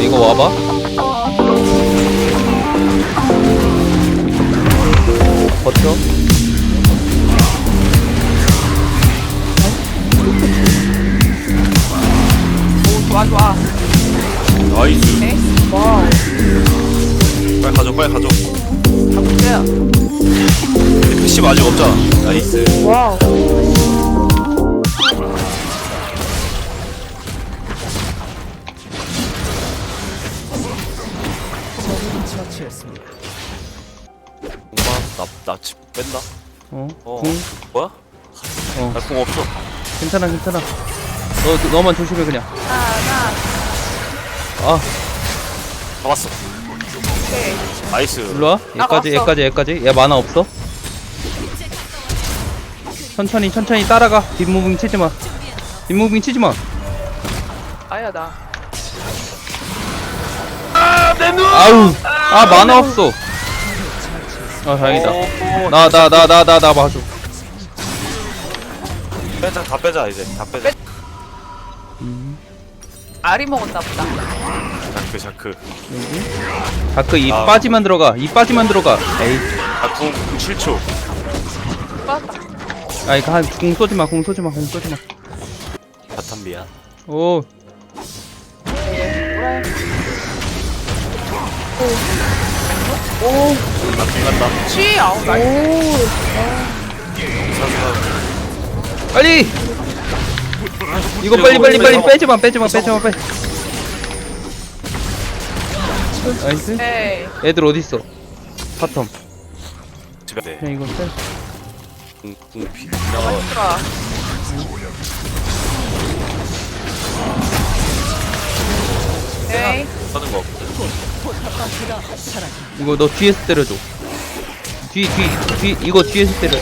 이거 와봐. 버텨. 오 좋아 좋아 나이스 네 와우. 빨리 가져 빨리 가져 가볼게요 근데 패시브 아직 없잖아 나이스 와우. 나나집 뺀다 어. 어 궁. 뭐야? 어. 나궁 없어 괜찮아 괜찮아. 너 너만 조심해 그냥. 하나 아 잡았어 오케이 나이스 일로 와. 나 얘까지 왔어. 얘까지 얘까지. 얘 만화 없어. 천천히 천천히 따라가. 뒷무빙 치지 마. 뒷무빙 치지 마. 아야 나 아우. 아 만화 없어. 아 다행이다. 오, 나 나 나 나 나 나 봐줘. 빼자 다 빼자 이제 다 빼자 알이 먹었나 보다 자크 자크. 다크 이 아. 빠지만 들어가. 이 빠지만 들어가. 에이. 아궁 7초 빠졌다 아이 한궁 쏘지 마. 궁 쏘지 마. 궁 쏘지 마. 바텀 미안 오. 나궁 간다 취 아우 나이스 사수가 빨리. 이거 빨리 빨리 빨리 빼지 마. 빼지 마. 빼지 마. 빼. 나이스. 에이 애들 어디 있어? 파텀. 집에 네 그냥 이거 빼. 궁궁 피 어, 들어와 에이 써는 거 없고 이거 너 뒤에서 때려줘. 뒤, 뒤, 뒤, 이거 뒤에서 때려.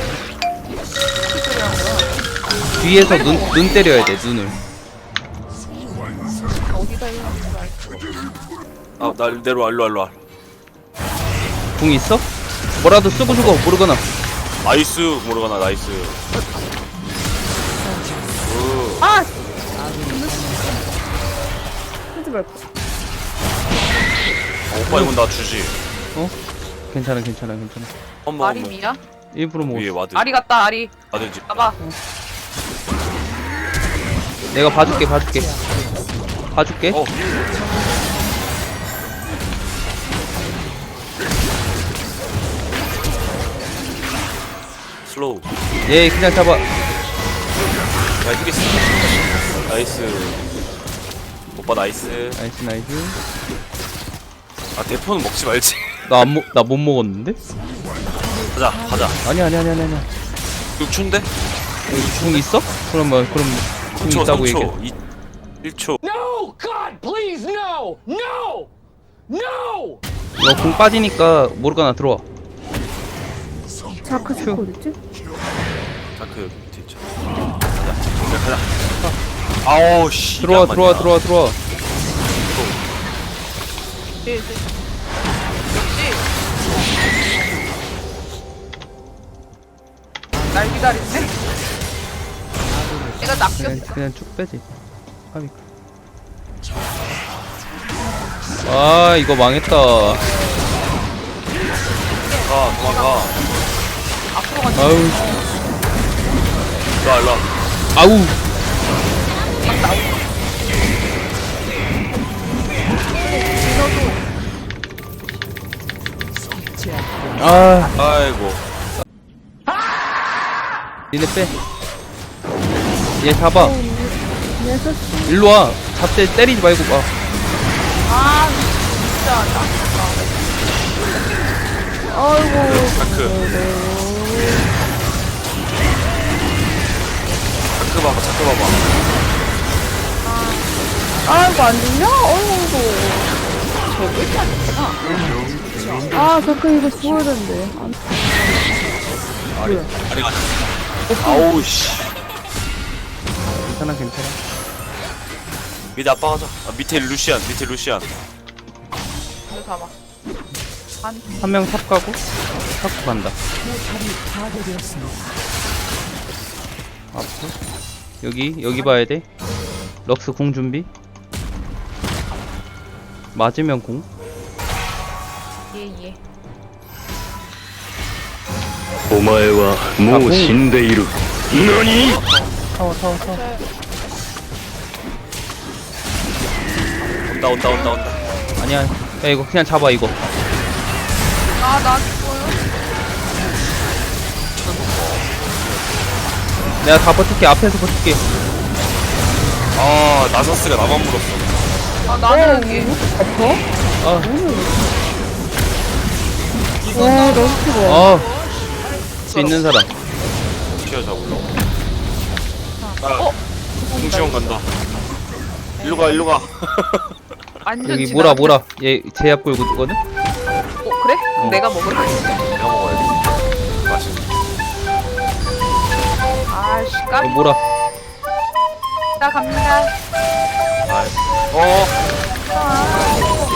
뒤에서 눈, 눈 때려야 돼, 눈을. 어디다 이거 아나 내려와 일로와 일로와 궁 있어? 뭐라도 쓰고 죽어, 모르거나. 나이스 모르가나 나이스 오, 아 하지 말고. 어, 오빠 이건 나 주지 괜찮아, 괜찮아, 괜찮아. 한 알이 번 미야 일부러 위에 먹었어. 와드 알이 갔다 알이 와드 집 봐봐 내가 봐줄게, 봐줄게. 봐줄게. 어 슬로우 얘 그냥 잡아. 야 이기겠어 나이스 오빠 나이스 나이스, 나이스. 아 대포는 먹지 말지 나안 먹, 나 못 먹었는데? 가자 가자 아니, 아니, 아니, 아니, 아니. 6초인데? 여기 궁 있어? 그러면, 그럼, 궁 3초 있다고 얘기해. 3초 2, 1초 No! God, please, no! No! No! 너궁 빠지니까 모르거나 들어와. 자크 자크 어딨지? 자크 여기 밑에 있죠 가자 정면 가자 아우 씨 들어와, 들어와. 들어와, 들어와. 뒤에 있어 역시 날 기다리네 내가 그냥, 낚였어 그냥 쭉 빼지. 하니까. 아, 이거 망했다. 가 도망가 앞으로 가자 아우, 일로와 일로와 아우. 아, 아이고 니네 빼. 얘 잡아. 일로 와. 잡대 때리지 말고 와. 아 진짜 낚였다 아이고. 자크 자크 봐봐 자크 봐봐 아이고 안. 저왜 이렇게 안 됐구나 아 자크 이거 죽어야 되는데. 안- 아리 아리 가자 아우 씨 괜찮아, 괜찮아. 밑에 아빠 가자 아, 밑에 루시안 밑에 루시안 이거 잡아 한한명 탑 가고, 탑 간다. 앞으로. 여기, 여기 봐야 돼. 럭스 궁 준비. 맞으면 공? 예예 お前はもう死んでいる何 타워 타워 타워 온다 온다 온다 온다 아니야 야 이거 그냥 잡아 이거 아나 죽어요 내가 다 버틸게 앞에서 버틸게 아 나서스가 나만 물었어 아 나는 여기 아, 와 너무 싫어 아. 수 있는 사람 튀어자 올라 어? 공시원 간다. 일로 가 일로 가. 완전 여기 지나- 뭐라 뭐라 얘 제압 걸고 있거든? 어 그래? 어. 내가 먹을래 내가 먹어야지. 맛있네. 아씨 어, 까비 뭐라 나 갑니다. 아, 어?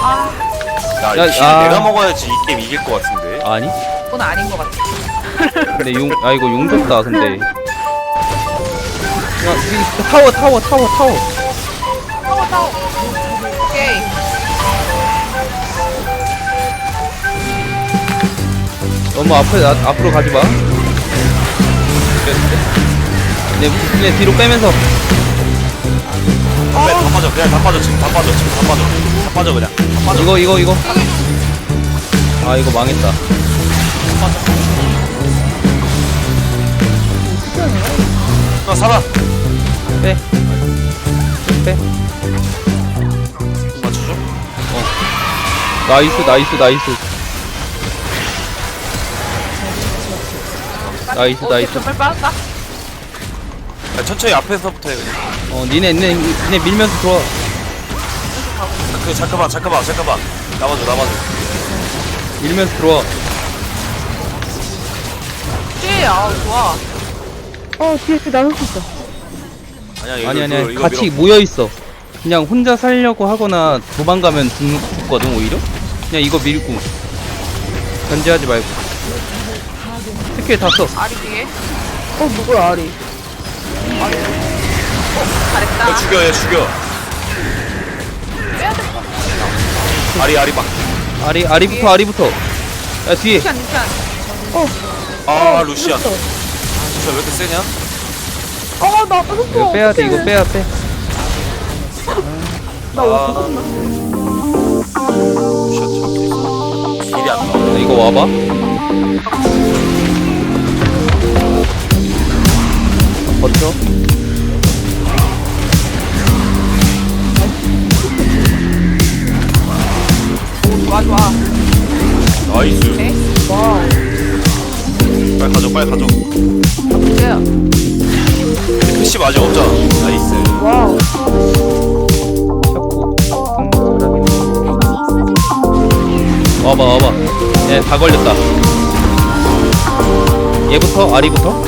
아 야, 야, 이킬 아. 내가 먹어야지 이 게임 이길 것 같은데 아니? 그건 아닌 것 같아. 근데 용, 아 이거 용 줬다 근데. 야 이, 타워 타워 타워 타워. 타워 타워. 오케이. 너무 앞에 나, 앞으로 가지 마. 네, 그냥 뒤로 빼면서. 다, 빼, 다 빠져. 그냥 다 빠져 지금. 다 빠져. 지금 다 빠져. 다 빠져 그냥. 다 빠져. 이거 이거 이거. 아 이거 망했다. 나 살아 빼. 빼. 맞춰줘 나이스 나이스 나이스. 나이스 어, 나이스. 정말 빠졌다 야, 천천히 앞에서부터 해 그냥 어 니네 니네 니네 밀면서 들어와. 그 잠깐만 잠깐만 잠깐만 나봐줘 나봐줘 밀면서 들어와. 씨 아우 좋아 어 뒤에 나눌 수 있어 아니야 이거 아니 아니 이거, 아니 이거 같이 밀어. 모여 있어. 그냥 혼자 살려고 하거나 도망가면 죽, 죽거든 오히려. 그냥 이거 밀고 견제하지 말고. 스킬 다 써. 아리 뒤에 어 뭐야 아리 잘했다 야, 죽여 얘 죽여 빼야 아리 아리 막 아리 아리부터 아리부터. 야 뒤에. 루시안 루시안 아 루시안 루시안 왜 이렇게 세냐? 어나 빠졌어 이거 빼야 돼 이거 빼야 빼. 아 루시안 참 길이 안 나와 야, 이거 와봐. 버텨. 나이스 네 빨리 가져 빨리 가져 보세요 PC 아직 없잖아 나이스 와우 잘하긴 해. 와봐 와봐. 얘다 걸렸다. 얘부터 아리부터.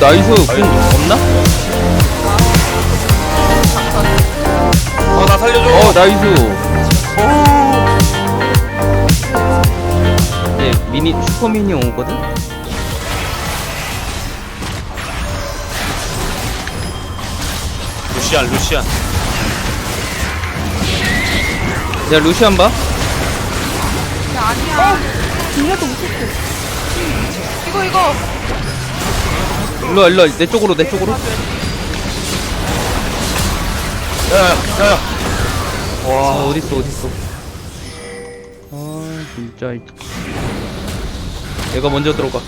나이스. 공 없나? 어나 살려줘. 어 나이스. 네 미니 슈퍼 미니 오거든? 루시안 루시안. 내가 루시안 봐? 야 아니야. 뒤에도 무섭고 이거 이거 일로와 일로와. 내 쪽으로 내 쪽으로. 야야야. 와 어딨어 어딨어. 아 진짜. 이- 얘가 먼저 들어가.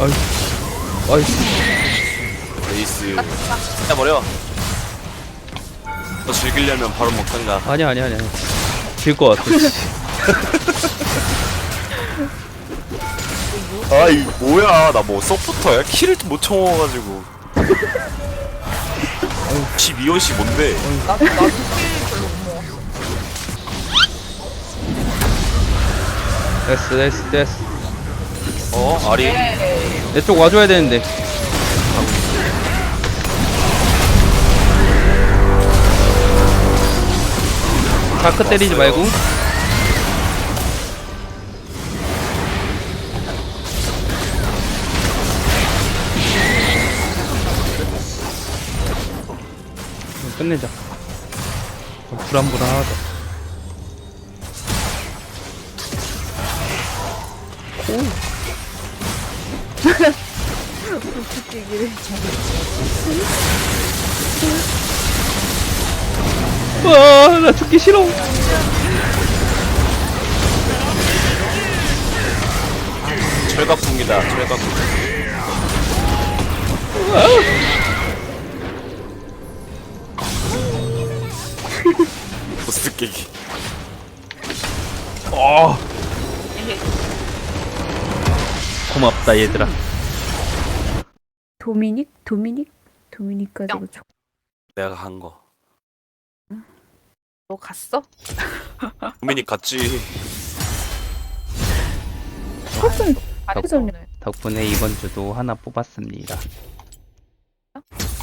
아이 아이 레이스. 해버려. 너 즐기려면 바로 먹던가. 아니야 아니야 아니야. 질것 같아 아이 뭐야 나 뭐 서포터야 키를 못 쳐먹어가지고 12원씩 뭔데 먹어. 됐어 됐어 됐어 어? 아리? 내쪽 와줘야 되는데 자크 때리지 말고 끝내자. 어, 불안불안하다. 와, 나 죽기 싫어. 철갑궁이다 철갑궁 깨기 어. 고맙다 얘들아. 도미닉? 도미닉? 도미닉 가지고 저 내가 한 거 너 갔어? 도미닉 같지 컸음 아니 그전에. 오늘. 덕분에 이번 주도 하나 뽑았습니다.